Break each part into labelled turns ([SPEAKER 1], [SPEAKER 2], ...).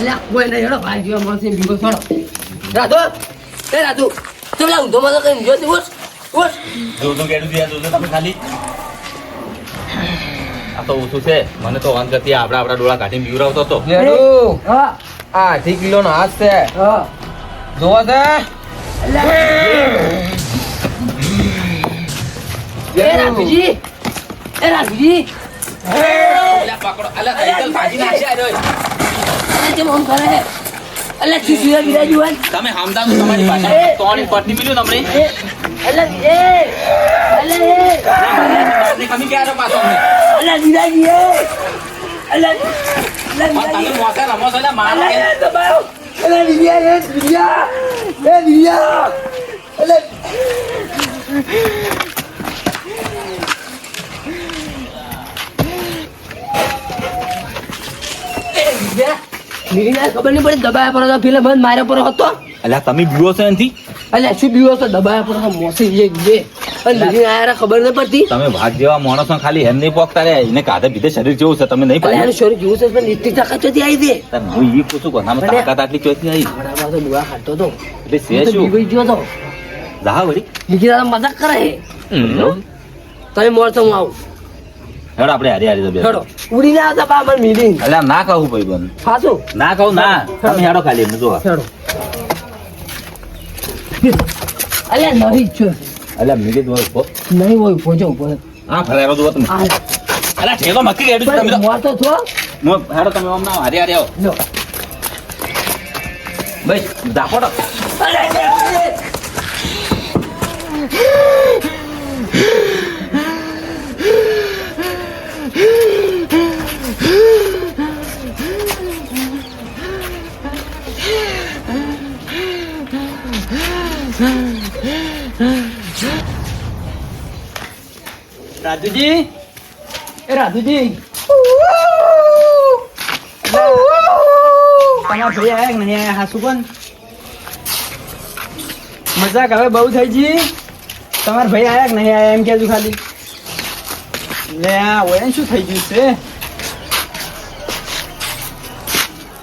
[SPEAKER 1] અલ્યા કોઈ નહીં હેડો ભાઈ જેવા માણસ બીગો છોડો રાધો એ રાધુ તું લા ઊંધો માં કઈ જો તું ઉઠ
[SPEAKER 2] જોજો કેડું દિયા જોજો તમે ખાલી. આ તો ઓછું છે મને તો વાંધ કરતી આપડા આપડા ડોળા કાઢીને બીવરાવતો હતો.
[SPEAKER 3] લેડુ
[SPEAKER 1] હા.
[SPEAKER 3] આ અઢી કિલો નો હાથ છે.
[SPEAKER 1] હા.
[SPEAKER 3] જોવા છે.
[SPEAKER 1] એ રાખજી એ રાખજી
[SPEAKER 2] પકડો અલ્યા સાયકલ ભાજી નાખશે આ
[SPEAKER 1] અલ્યા કેમ આમ કરે બિરાજી હોય.
[SPEAKER 2] તમે હમદાનું તમારી પાસે તોણી પટ્ટી મિલ્યું તમને?
[SPEAKER 1] એ એ. અલ્યા
[SPEAKER 2] તમે ક્યારે પાછો અમને?
[SPEAKER 1] અલ્યા બિરાજી એ.
[SPEAKER 2] પણ તમે મોસે રમો છો એટલે મારો
[SPEAKER 1] અલ્યા દિવ્યા એ દિવ્યા એ દિવ્યા અલ્યા એ દિવ્યા ખબર નહીં પડી દબાયા પર હતો પેલા બંધ માર્યા પર હતો.
[SPEAKER 2] અલ્યા તમે બીવો છો એનથી?
[SPEAKER 1] અલ્યા શું બીવો હતો દબાયા પર હતો મોસી જે બે અને આયા ખબર નહીં પડતી.
[SPEAKER 2] તમે ભાગ જેવા માણસો ખાલી એમ નહીં પોકતા રે એને શરીર જેવું છે તમે નહીં
[SPEAKER 1] અલ્યા એનું શરીર જેવું છે પણ એટલી તાકાત ચોથી આવી દે
[SPEAKER 2] હું ઈ પૂછું કોનામાં તાકાત આટલી ચોથી આવી?
[SPEAKER 1] આપણામાં તો બુઆ ખાતો હતો.
[SPEAKER 2] એટલે છે શું?
[SPEAKER 1] બીવાઈ ગયો હતો.
[SPEAKER 2] જા વળી.
[SPEAKER 1] નીકળી મજાક કરે તમે મોર તો હું આવું.
[SPEAKER 2] હેડો આપણે હારી હારી તો બે
[SPEAKER 1] હેડો. ઉડી ના આવતા પા મને મિલી
[SPEAKER 2] અલ્યા ના કહું ભાઈ બન
[SPEAKER 1] પાછું?
[SPEAKER 2] ના કહું ના. તમે હેડો ખાલી એમ જો
[SPEAKER 1] હેડો. અલ્યા નહીં છો.
[SPEAKER 2] અલ્યા મિલી દો પો
[SPEAKER 1] નહીં હોય પોજો પહોંચો
[SPEAKER 2] આ ફરાયો જુઓ તમે. અલ્યા ઠેકો મક્કી ગેડું તમે
[SPEAKER 1] મોર તો છો.
[SPEAKER 2] મો- હેડો તમે આમ ના હારી હારી આવો.
[SPEAKER 1] લો
[SPEAKER 2] ભાઈ ઝાપડો
[SPEAKER 3] રાજુજી?
[SPEAKER 1] એ રાધુજી
[SPEAKER 3] તમારા ભાઈ આયા નહીં આયા? હાસુ પણ મજાક હવે બહુ થઈ જી તમારા ભાઈ આયા કે નહીં આયા? એમ કહેજો ખાલી. લે આ ઓયન શું થઈ ગયું છે?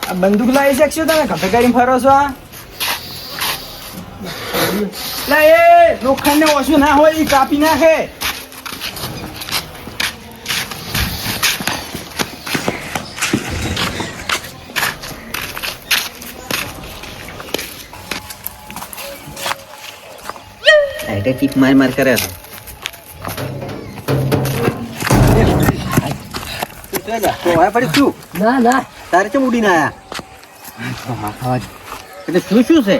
[SPEAKER 3] આ બંદૂક લાવી શકશો તમે? ઘટે કરીને ફરો છો આ? લે એ લોખંડ ને ઓછું ના હોય એ કાપી નાખે.
[SPEAKER 4] એટલે ટીપ માર માર કરે છે.
[SPEAKER 1] ના ના.
[SPEAKER 4] તારે કેમ ઉડીને આયા? એટલે શું શું છે?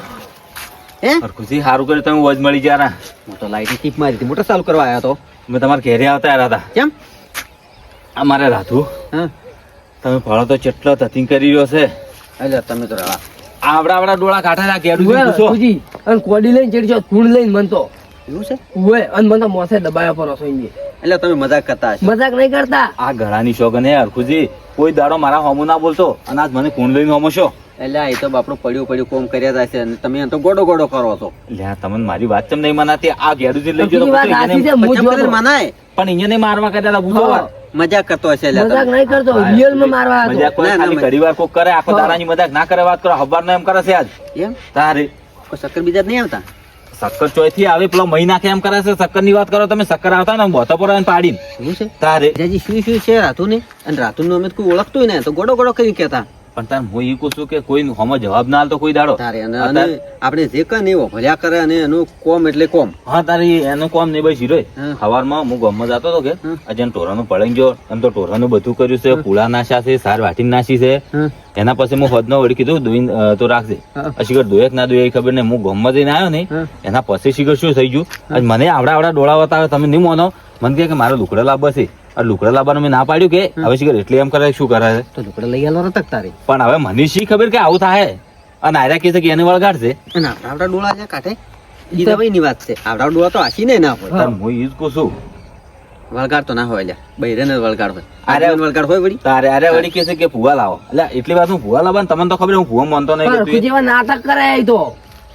[SPEAKER 4] હે?
[SPEAKER 2] ખુશી સારું કર્યું તમે વજ મળી ગયા.
[SPEAKER 4] હું તો લાઈટ ટીપ મારી હતી મોટર ચાલુ કરવા આવ્યો તો.
[SPEAKER 2] મેં તમારે ઘેરે આવતા હતા.
[SPEAKER 4] કેમ?
[SPEAKER 2] મારે રાધુ.
[SPEAKER 4] હા.
[SPEAKER 2] તમે ફળો તો ચેટલો તથિંગ કરી રહ્યો છે.
[SPEAKER 4] એટલે તમે તો આ
[SPEAKER 2] આવડા આવડા ડોળા કાઢા કેડું
[SPEAKER 1] ઉવે, અને કોડી લઈને ચડી ખૂણ લઈને મન તો
[SPEAKER 4] એવું છે?
[SPEAKER 1] અને મને તો મોસે દબાયા પર હતો
[SPEAKER 4] એટલે તમે મજાક કરતા
[SPEAKER 1] મજાક નહીં કરતા.
[SPEAKER 2] આ ગળાની શોગન હે હરખુજી કોઈ દાડો મારા હોમો ના બોલતો અને આજ મને કોણ લઈને હોમો છો.
[SPEAKER 4] એટલે એ તો બાપડો પડ્યું પડ્યું કોમ કર્યા છે અને તમે એમ તો ગોડો ગોડો કરો છો.
[SPEAKER 2] લ્યા તમને મારી વાત ચમ નહીં મનાતી? આ ઘેડુજી લઈ
[SPEAKER 1] જોતો.
[SPEAKER 4] મનાય.
[SPEAKER 2] પણ અહીંયા મારવા કરતા વાત.
[SPEAKER 4] મજાક કરતો હશે
[SPEAKER 1] મજાક નહીં કરતો રિયલમાં મારવા.
[SPEAKER 2] મજાક કોઈ
[SPEAKER 4] ના, ના,
[SPEAKER 2] ખાલી ઘડીવાર કોક કરે આખો. દાડાની મજાક ના કરે વાત કરો હવાર એમ કરે છે આજ.
[SPEAKER 4] એમ?
[SPEAKER 2] તારે.
[SPEAKER 4] કોઈ શક્કર બીજા નહીં આવતા?
[SPEAKER 2] શક્કર ચોયથી આવે પેલો મહિના કેમ કરે છે શક્કરની વાત કરો તમે શક્કર આવતા ને બોતો પર પાડીને.
[SPEAKER 4] શું છે?
[SPEAKER 2] તારે.
[SPEAKER 4] જાજી શું શું છે? રાતુ ને અને રાતુ નું અમે કોઈ ઓળખતું ને તો ગોડો ગોડો કરી કેતા
[SPEAKER 2] પણ તાર હું ઈ છું કે કોઈ હમ જવાબ ના આલતો કોઈ દાડો.
[SPEAKER 4] તારે અને આપણે જે કઈ નહીં ભલ્યા કરે અને એનું કોમ એટલે કોમ.
[SPEAKER 2] હા તારી એનું કોમ નહીં ભાઈ શીરોય
[SPEAKER 4] હા.
[SPEAKER 2] સવારમાં હું ગામમાં જતો હતો કે. આજે ટોરાનું પળંગ ગયો એમ તો ટોરાનું બધું કર્યું છે પૂળા નાશા છે સાર વાટી નાશી છે. એના પછી હું હદનો વળી કીધું દોઈને તો રાખજે. શિખર દોયક ના દોયે ખબર નહીં હું ગામમાં જઈને આવ્યો ને એના પછી શિખર શું થઈ ગયું? મને આવડા આવડા ડોળા બતાવે તમે નહીં માનો? મને કે મારો દુકડો લાભ છે. લુકડા લાવવાનું મેં ના પાડ્યું કે હવે શિખર એટલે એમ કરે શું કરે?
[SPEAKER 4] તો લુકડા લઈ આવવાનો તક તારે.
[SPEAKER 2] પણ હવે મને શી ખબર કે આવું થાય? અને આયરા કહે છે કે એને વળગાડશે
[SPEAKER 4] અને આપડા ડોળા છે કાઢે ઈ દવાઈ ની વાત છે. આપડા ડોળા તો આસી ને ના હોય
[SPEAKER 2] હું ઈજ કહું છું.
[SPEAKER 4] વળગાડ તો ના હોય અલ્યા બૈરે ને વળગાડ હોય
[SPEAKER 2] અરે.
[SPEAKER 4] આરે વળગાડ હોય વળી.
[SPEAKER 2] તારે અરે વળી કહે છે કે ભૂવા લાવો. એટલે એટલી વાત હું ભૂવા લાવવા તમને તો ખબર હું ભૂવા માનતો નહીં
[SPEAKER 1] જેવા નાટક કરે તો.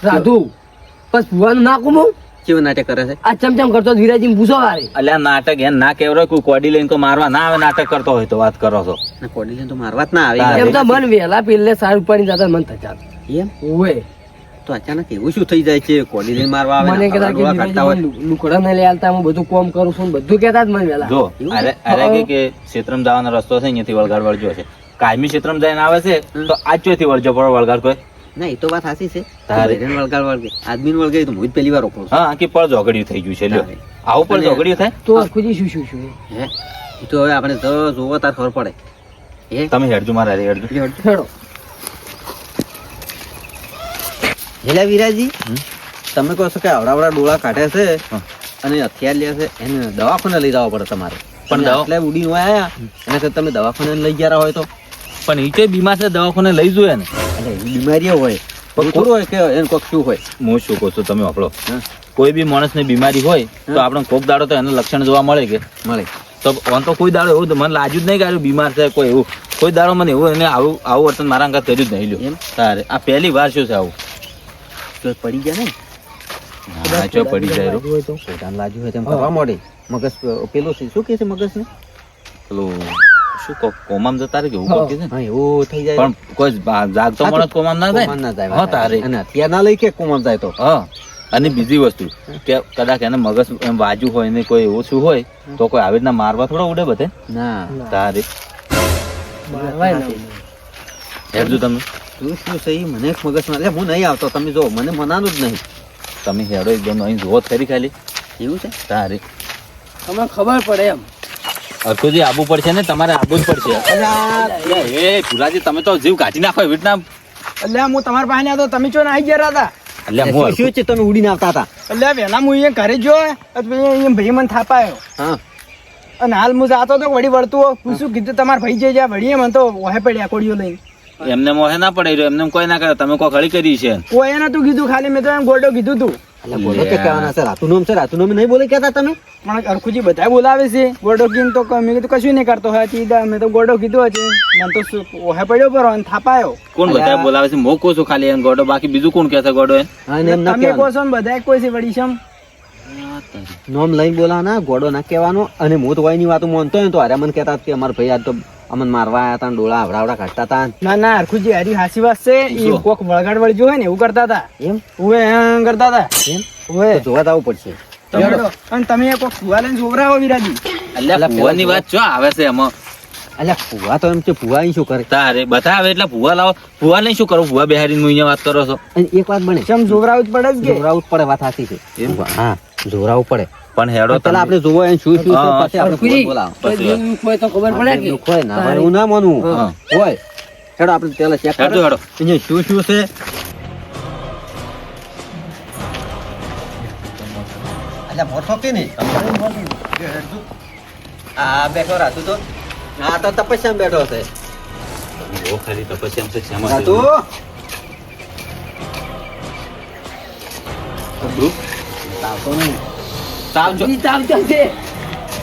[SPEAKER 1] સાધુ બસ ભૂવાનું ના હું
[SPEAKER 4] કેવું નાટક કરે છે?
[SPEAKER 1] આ ચમચમ કરતો ધીરાજી પૂછો વારે
[SPEAKER 2] અલ્યા નાટક એમ ના કહેવાય કોઈ કોડી લઈને તો મારવા ના આવે નાટક કરતો હોય તો વાત કરો છો.
[SPEAKER 4] ને કોડી લઈને તો મારવા જ ના આવે.
[SPEAKER 1] એમ તો મન વેલા પેલે સારું પડી જતા મન થતા
[SPEAKER 4] એમ?
[SPEAKER 1] ઓય
[SPEAKER 4] તો અચાનક એવું શું થઈ જાય છે? કોડી લઈને મારવા આવે
[SPEAKER 1] મને
[SPEAKER 4] ને
[SPEAKER 1] કહેતા કે લુકડા ને લઈ આલતા હું બધું કોમ કરું છું બધું કહેતા જ મને વેલા
[SPEAKER 2] જો અરે અરે કે કે ક્ષેત્રમ જવાનો રસ્તો છે અહીંયાથી વળગાડ વળજો છે. કાયમી ક્ષેત્રમ જઈને આવે છે તો આજ ચોથી વળજો પડો વળગાડ કોઈ.
[SPEAKER 4] ના એ તો વાત સાચી છે.
[SPEAKER 2] તારે.
[SPEAKER 4] વળગાડ વળગે. આદમીને વળગે તો હું જ પહેલી વાર રોકું
[SPEAKER 2] હા કે પળ ઝઘડ્યું થઈ ગયું છે લ્યો. આવું પળ ઝઘડ્યું થાય?
[SPEAKER 1] તો ખુજી શું શું શું?
[SPEAKER 4] હે? એ તો હવે આપણે તો જોવો તાર ખબર પડે. એ
[SPEAKER 2] તમે હેડજો મારા હેડજો.
[SPEAKER 1] હેડો
[SPEAKER 4] હેલા વિરાજી. તમે કહો છો કે આવડાવડા ડોળા કાઢે છે અને હથિયાર લે છે. એને દવાખાને લઈ જવા પડે તમારે.
[SPEAKER 2] પણ
[SPEAKER 4] એટલે ઉડી નો આયા અને તમે દવાખાને લઈ ગયા હોય તો?
[SPEAKER 2] પણ એ કઈ બીમાર છે દવાખાને લઈ જોઈએ ને.
[SPEAKER 4] એટલે બીમારીઓ હોય. પણ થોડું હોય કે એને કોક શું હોય?
[SPEAKER 2] હું શું કહું છું તમે વાપરો. કોઈ બી માણસને બીમારી હોય તો. આપણે કોક દાડો તો એને લક્ષણ જોવા મળે કે.
[SPEAKER 4] મળે.
[SPEAKER 2] તો આમ તો કોઈ દાડો એવું તો મને લાગ્યું જ નહીં કે બીમાર છે કોઈ એવું. કોઈ દાડો મને એવું એને આવું આવું વર્તન મારા અંગત કર્યું જ નહીં લ્યો. તારે. આ પહેલી વાર શું છે આવું?
[SPEAKER 4] તો પડી ગયા ને?
[SPEAKER 2] હા, ચો પડી જાય.
[SPEAKER 4] પોતાને લાજુ હોય તેમ કરવા મગજ પેલું છે શું કે છે મગજ ને
[SPEAKER 2] પેલું શું કો- કોમામ જતા રહે કે છે ને?
[SPEAKER 4] હા એવું થઈ જાય.
[SPEAKER 2] પણ કોઈ
[SPEAKER 4] તો
[SPEAKER 2] માણસ કોમામ ના
[SPEAKER 4] કોમાન ના? જાય
[SPEAKER 2] હા તારે.
[SPEAKER 4] અને હથિયાર ના લઈ કે કોમામ જાય તો?
[SPEAKER 2] હા. અને બીજી વસ્તુ કે કદાચ એને મગજ એમ વાજુ હોય ને કોઈ એવું શું હોય તો કોઈ આવી રીતના મારવા થોડો ઉડે બધે?
[SPEAKER 4] ના.
[SPEAKER 2] તારે. હેરજો તમે.
[SPEAKER 4] તું શું સહી મને મગજમાં એટલે હું નહીં આવતો. તમે જો મને મનાનું જ નહીં.
[SPEAKER 2] તમે હેડો એકદમ અહીં જુઓ ખરી ખાલી.
[SPEAKER 4] એવું છે?
[SPEAKER 2] તારે.
[SPEAKER 1] તમને ખબર પડે એમ.
[SPEAKER 2] અરખુજી આબુ પડશે ને તમારે આબુ જ પડશે. એ ભુલાજી તમે તો જીવ કાઢી નાખો એવી રીતના.
[SPEAKER 3] એટલે હું તમારા પાસે આવ્યો તો તમે ચો આવી ગયા હતા
[SPEAKER 2] એટલે હું
[SPEAKER 4] શું છે તમે ઉડીને આવતા હતા?
[SPEAKER 3] એટલે વહેલા હું અહીંયા ઘરે જો અહીંયા ભાઈ મને થાપાયો
[SPEAKER 4] હા.
[SPEAKER 3] અને હાલ હું જાતો તો વળી વળતું શું કીધું તમારા ભાઈ જે જ્યાં વળીએ મને તો ઓહે પડ્યા કોડીઓ લઈને.
[SPEAKER 2] એમને મોહે ના પડે રહ્યો એમને કોઈ ના કરે તમે કોઈ ખડી કરી છે.
[SPEAKER 3] કોઈ નતું કીધું ખાલી મેં તો એમ ગોડો કીધું તું.
[SPEAKER 4] એટલે બોલો કે કહેવાના છે રાતું નામ છે રાતું નામ નહીં બોલે કહેતા તમે?
[SPEAKER 3] પણ અરખુજી બધા બોલાવે છે. ગોડો કીને તો મેં કીધું કશું નહીં કરતો હોય તીધા મેં તો ગોડો કીધું હશે મને તો શું પડ્યો પર અને થાપાયો.
[SPEAKER 2] કોણ બધા બોલાવે છે? મો છું ખાલી ગોડો બાકી બીજું કોણ કહે છે ગોડો
[SPEAKER 4] ના
[SPEAKER 3] તમે ને બધા કોઈ છે શમ?
[SPEAKER 4] નોમ લઈને બોલાના ગોડો ના કહેવાનો અને હું તો ની વાતો માનતો તો હારે મને કહેતા કે અમારા ભાઈ આ તો અમને મારવા આવ્યા હતા ડોળા આવડાવડા કાઢતા હતા
[SPEAKER 3] ના. ના હરખુજી હારી હાસી વાત છે. એ કોક વળગાડ વળજો હોય ને એવું કરતા હતા.
[SPEAKER 4] એમ?
[SPEAKER 3] ઓવે એમ કરતા હતા.
[SPEAKER 4] એમ?
[SPEAKER 3] ઓવે
[SPEAKER 4] તો જોવા જવું પડશે.
[SPEAKER 3] તમે અને તમે કોક સુવા લઈને જોવરાવો વિરાજી.
[SPEAKER 4] અલ્યા
[SPEAKER 2] ભુવાની વાત શું આવે છે એમાં?
[SPEAKER 4] એટલે ફુવા તો એમ છે ફુવા શું કરે?
[SPEAKER 2] તારે બધા આવે એટલે ભુવા લાવો. ફુવા લઈને શું કરો? ફુવા બિહારી હું અહીંયા વાત કરો છો.
[SPEAKER 4] એક વાત બને.
[SPEAKER 3] ચમ જોવરાવું જ પડે
[SPEAKER 4] જોવરાવું જ પડે વાત સાચી છે.
[SPEAKER 2] એમ?
[SPEAKER 4] હા જોરાવું પડે.
[SPEAKER 2] પણ હેડો તમે.
[SPEAKER 4] આપણે જોવો એને શું શું પછી આપણે
[SPEAKER 1] કોઈ તો ખબર પડે કે
[SPEAKER 4] દુઃખ હોય ના હોય હું ના
[SPEAKER 2] માનું.
[SPEAKER 4] હોય. હેડો આપણે તેલ ચેક કરો
[SPEAKER 2] હેડો.
[SPEAKER 4] અહીંયા શું શું છે? અલ્યા મોટો કે નહીં? આ બેઠો રાતુ તો. હા તો તપસ્યા બેઠો છે.
[SPEAKER 2] ઓ ખાલી તો પછી એમ છે? શેમાં રાતુ?
[SPEAKER 4] રાતું
[SPEAKER 2] ધ્રુવ,
[SPEAKER 4] આવતો નહીં.
[SPEAKER 2] ચાલજો.
[SPEAKER 1] અરખુજી ચાલ ચાલ છે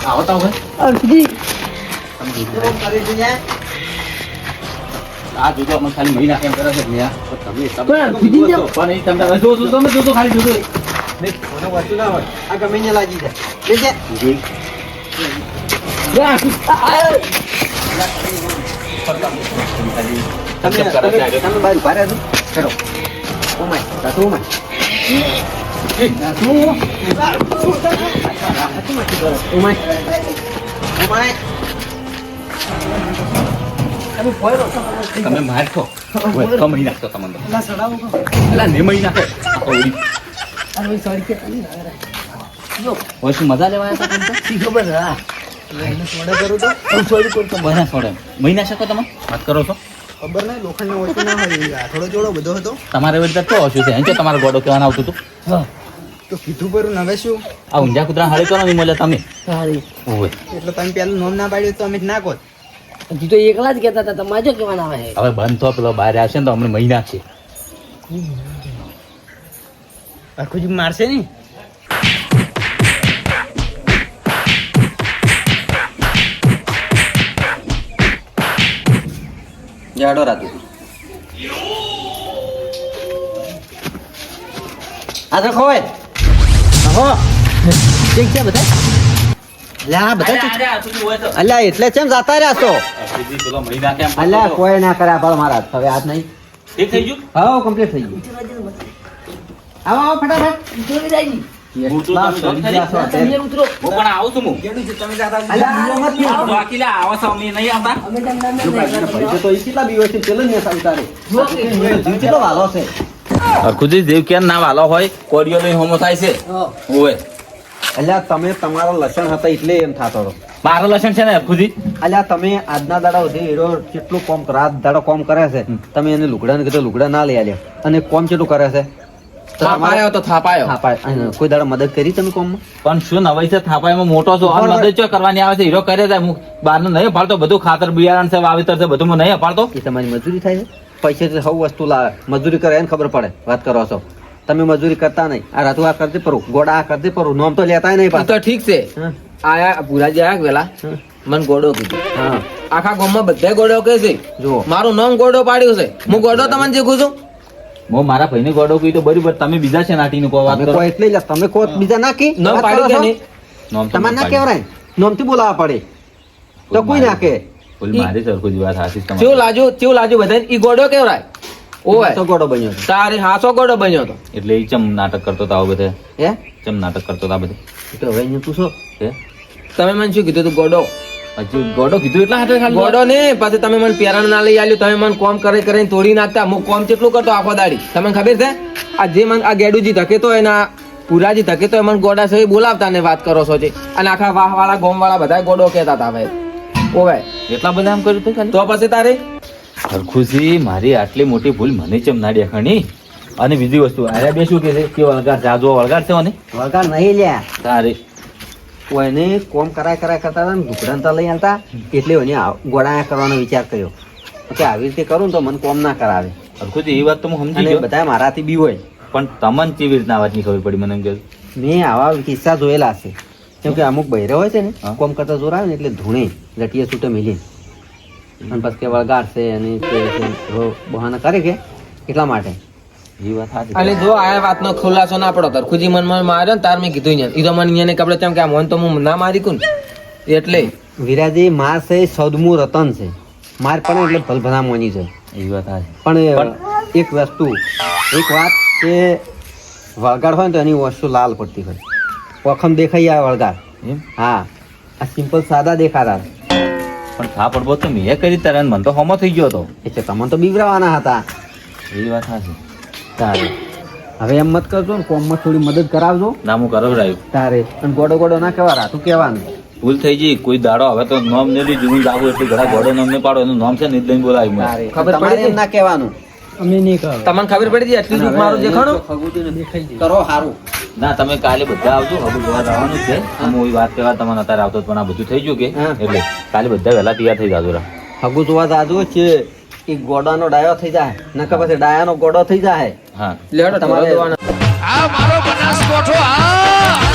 [SPEAKER 2] આવો તો હવે.
[SPEAKER 1] અરખુજી
[SPEAKER 2] આ જોજો અમને ખાલી મહી નાખે એમ કરે છે ને આ.
[SPEAKER 1] પણ
[SPEAKER 2] હવે જોજો, તમે જોજો ખાલી જોજો.
[SPEAKER 4] મને વસ્તુ ના હોય આ ગમે લાગી જાય. તમે
[SPEAKER 2] છે.
[SPEAKER 4] તમે તમે ઊભા ઓમાય ઓમાય ઓમાય
[SPEAKER 1] તમે
[SPEAKER 2] માર. તો મહી નાખતો તમને.
[SPEAKER 3] પેલા
[SPEAKER 2] ને મહી નાખે. હવે શું મજા લેવા
[SPEAKER 1] ખબર? હા.
[SPEAKER 3] એને સોડા કરું તો?
[SPEAKER 2] હવે sorry કહું તો? બધા છોડે. મહી ના શકો તમે? વાત કરો છો?
[SPEAKER 3] ખબર નહીં લોખંડનો વસ્તુ ના હોય. થોડો જોડો બધો હતો.
[SPEAKER 2] તમારે એવી તો હશું છે? તમારે ગોડો કહેવાનું આવતું હતું.
[SPEAKER 3] તો કીધું પરું હવે શું?
[SPEAKER 2] આ ઊંઝા કૂતરા હાળી કરો નહીં મળ્યા તમે.
[SPEAKER 1] સારી.
[SPEAKER 2] ઓય
[SPEAKER 3] એટલે તમે પેલું નોમ ના પાડ્યું તો અમે ના કોત
[SPEAKER 1] હજી તો એકલા જ કહેતા હતા તમારે જો કહેવાના આવે
[SPEAKER 2] હવે બંધ થો પેલો બહાર આવશે ને તો અમને મહિના છે આખું
[SPEAKER 3] અરખુજી મારશે નહીં
[SPEAKER 4] જાડો રાતું. આ તો ખોય હો ઠીક છે બધા? અલ્યા બધા. અલ્યા એટલે કેમ જાતા રહ્યા છો? અલ્યા કોઈ ના કરે આપણ મારા હવે હાથ નહીં.
[SPEAKER 2] ઠીક થઈ ગયું?
[SPEAKER 4] હા કમ્પ્લીટ થઈ ગયું. આવો આવો ફટાફટ.
[SPEAKER 1] ઉતરો. જાય
[SPEAKER 4] કેટલા બીવો છે પેલો ને સારું તારે. કેટલો વાલો છે?
[SPEAKER 2] અરખુજી દેવ ક્યાં ના વાલો હોય? કોડિયો લઈને હોમો થાય છે. ઓય
[SPEAKER 4] અલ્યા તમે તમારો લક્ષણ હતા એટલે એમ થતો હતો.
[SPEAKER 2] મારો લક્ષણ છે ને અર્કુજી
[SPEAKER 4] અલ્યા તમે આજના દાડા સુધી હીરો કેટલું કોમ રાત દાડો કોમ કરે છે તમે એને લુગડા ને કીધું લુગડા ના લઈ આલ્યા. અને કોમ કેટલું કરે છે
[SPEAKER 5] થાપાયો તો થાપાયો.
[SPEAKER 4] હા, કોઈ દાડા મદદ કરી તમે કોમ
[SPEAKER 2] પણ શું નવાઈ છે? થાપાઈમાં મોટો છો.
[SPEAKER 4] આ
[SPEAKER 2] મદદ ચો કરવાની આવે છે? હીરો કરે છે. હું બહારનું નહીં અપાડતો. બધું ખાતર બિયારણ છે વાવેતર છે બધું હું નહીં અપાડતો.
[SPEAKER 4] એ તમારી મજૂરી થાય છે? પૈસે સૌ વસ્તુ લાવે મજૂરી કરે એને ખબર પડે વાત કરો છો. તમે મજૂરી કરતા નહીં. આ રાતું આ કરતી પરું ગોડા આ કરતી પરું નોમ તો લેતા નહીં
[SPEAKER 5] તો ઠીક છે. આયા ભુરાજી આયા
[SPEAKER 4] વેલા?
[SPEAKER 5] મને ગોડો કીધું.
[SPEAKER 4] હા.
[SPEAKER 5] આખા ગામમાં બધા ગોડો કહે છે.
[SPEAKER 4] જો
[SPEAKER 5] મારું નામ ગોડો પાડ્યું છે. હું ગોડો તમને જે છું
[SPEAKER 2] મો મારા ભાઈને ગોડો કહી તો બરોબર તમે બીજા છે નાટીનું કહો વાત કરો.
[SPEAKER 4] એટલે જ તમે કોઈ બીજા નાખી
[SPEAKER 5] નામ
[SPEAKER 4] વાત
[SPEAKER 5] પાડ્યું કે નહીં?
[SPEAKER 2] નોમ
[SPEAKER 4] તમારે ના. કેવરાય નોમથી બોલાવવા પડે. તો કોઈ નાખે
[SPEAKER 2] ભૂલ મારી સરખુજી વાત હાચી છે
[SPEAKER 5] કેવું લાજુ કેવું લાજુ બધા ઈ ગોડો કેવરાય? ઓય
[SPEAKER 4] તો ગોડો બન્યો છે.
[SPEAKER 5] તારે હાસો ગોડો બન્યો તો.
[SPEAKER 2] એટલે એ ચમ નાટક કરતો હતો બધે?
[SPEAKER 4] હે?
[SPEAKER 2] ચમ નાટક કરતો હતો બધે?
[SPEAKER 4] તો હવે અહીંયા તું
[SPEAKER 2] હે?
[SPEAKER 5] તમે મને શું કીધું તું ગોડો?
[SPEAKER 2] હજુ ગોડો કીધું એટલા હાથે ખાલી?
[SPEAKER 5] ગોડો ને પછી તમે મને પેરણ ના લઈ આલ્યું તમે મને કોમ કરે કરીને તોડી નાખતા. હું કોમ કેટલું કરતો આખો દાડી? તમને ખબર છે? આ જે મને આ ગેડુજી ધકે તો એના પુરાજી ધકે તો મને ગોડા સહી બોલાવતા ને વાત કરો છો જે. અને આખા વાહ વાળા ગોમ વાળા બધા ગોડો કહેતા હતા ભાઈ ઓવે.
[SPEAKER 2] એટલા બધા આમ કર્યું
[SPEAKER 5] તો પછી તારે?
[SPEAKER 2] હરખુશી મારી આટલી મોટી ભૂલ મને ચમ ના દેખાણી અને બીજી વસ્તુ આર્યા બે શું કે છે? કે વળગાર જાજો વળગાર છે મને
[SPEAKER 4] વળગાર નહીં લ્યા.
[SPEAKER 2] તારે.
[SPEAKER 4] કોઈને કોમ કરાય કરાય કરતા હતા ને ઢુકડાને લઈ આવતા એટલે એને ગોળાયા કરવાનો વિચાર કર્યો. કે આવી રીતે કરું ને તો મને કોમ ના કરાવે.
[SPEAKER 2] હરખુશી એ વાત તો હું સમજી ગયો.
[SPEAKER 4] બધા મારાથી બી હોય.
[SPEAKER 2] પણ તમને કેવી રીતના વાતની ખબર પડી મને એમ કે?
[SPEAKER 4] મેં આવા કિસ્સા જોયેલા છે. કેમ કે અમુક બૈરા હોય છે ને. કોમ કરતા જોર આવે ને એટલે ધૂણે લટીએ છૂટે મિલી અને પછી કે વળગાડશે અને છે, બહાના કરે કે? એટલા માટે.
[SPEAKER 5] જો આ વાતનો ખુલાસો ના પડો તરખુજી મન મને માર્યો ને તાર મેં કીધું ઈ તો મને અહીંયા કપડે તેમ કે આ મોન તો હું ના મારી કું એટલે.
[SPEAKER 4] વિરાજી માર છે સૌદમું રતન છે. માર પણ એટલે ભલભલા મોની છે.
[SPEAKER 2] એ વાત
[SPEAKER 4] પણ એક વસ્તુ એક વાત કે વળગાડ હોય ને તો એની વસ્તુ લાલ પડતી હોય. વખમ દેખાઈ આવે વળગાર.
[SPEAKER 2] એમ?
[SPEAKER 4] હા. આ સિમ્પલ સાદા દેખાતા.
[SPEAKER 2] પણ થા પડબો તો મેં કરી તારે મને તો હોમો થઈ ગયો હતો
[SPEAKER 4] એટલે તમને તો બીવરાવાના હતા.
[SPEAKER 2] એ વાત સાચી
[SPEAKER 4] તારે. હવે એમ મત કરજો ને કોમમાં થોડી મદદ કરાવજો.
[SPEAKER 2] ના હું કરાવડાયું
[SPEAKER 4] તારે. અને ગોડો ગોડો ના કહેવા રાતું કહેવાનું.
[SPEAKER 2] ભૂલ થઈ ગઈ કોઈ દાડો હવે તો નોમ ને લીધું હું જાગું એટલે ઘણા ગોડો નોમ ને પાડો એનું નામ છે ને લઈને બોલાવી
[SPEAKER 5] ખબર પડે
[SPEAKER 4] એમ ના કહેવાનું.
[SPEAKER 5] તમને ખબર પડી હતી આટલી દૂર મારું દેખાણું
[SPEAKER 4] કરો સારું
[SPEAKER 2] ના તમે કાલે બધા આવજો હવે જોવા જવાનું છે. હું એ વાત કહેવા તમને અત્યારે આવતો પણ આ બધું થઈ ગયું કે?
[SPEAKER 4] હા.
[SPEAKER 2] એટલે કાલે બધા વહેલા તૈયાર થઈ જાજો રા.
[SPEAKER 4] હગુ જોવા જાજો છે એ ગોડાનો ડાયો થઈ જાય. નકર પછી ડાયાનો ગોડો થઈ જાય.
[SPEAKER 2] હા.
[SPEAKER 5] લેડો તમારે-
[SPEAKER 6] આ મારો બનાસકોઠો આ!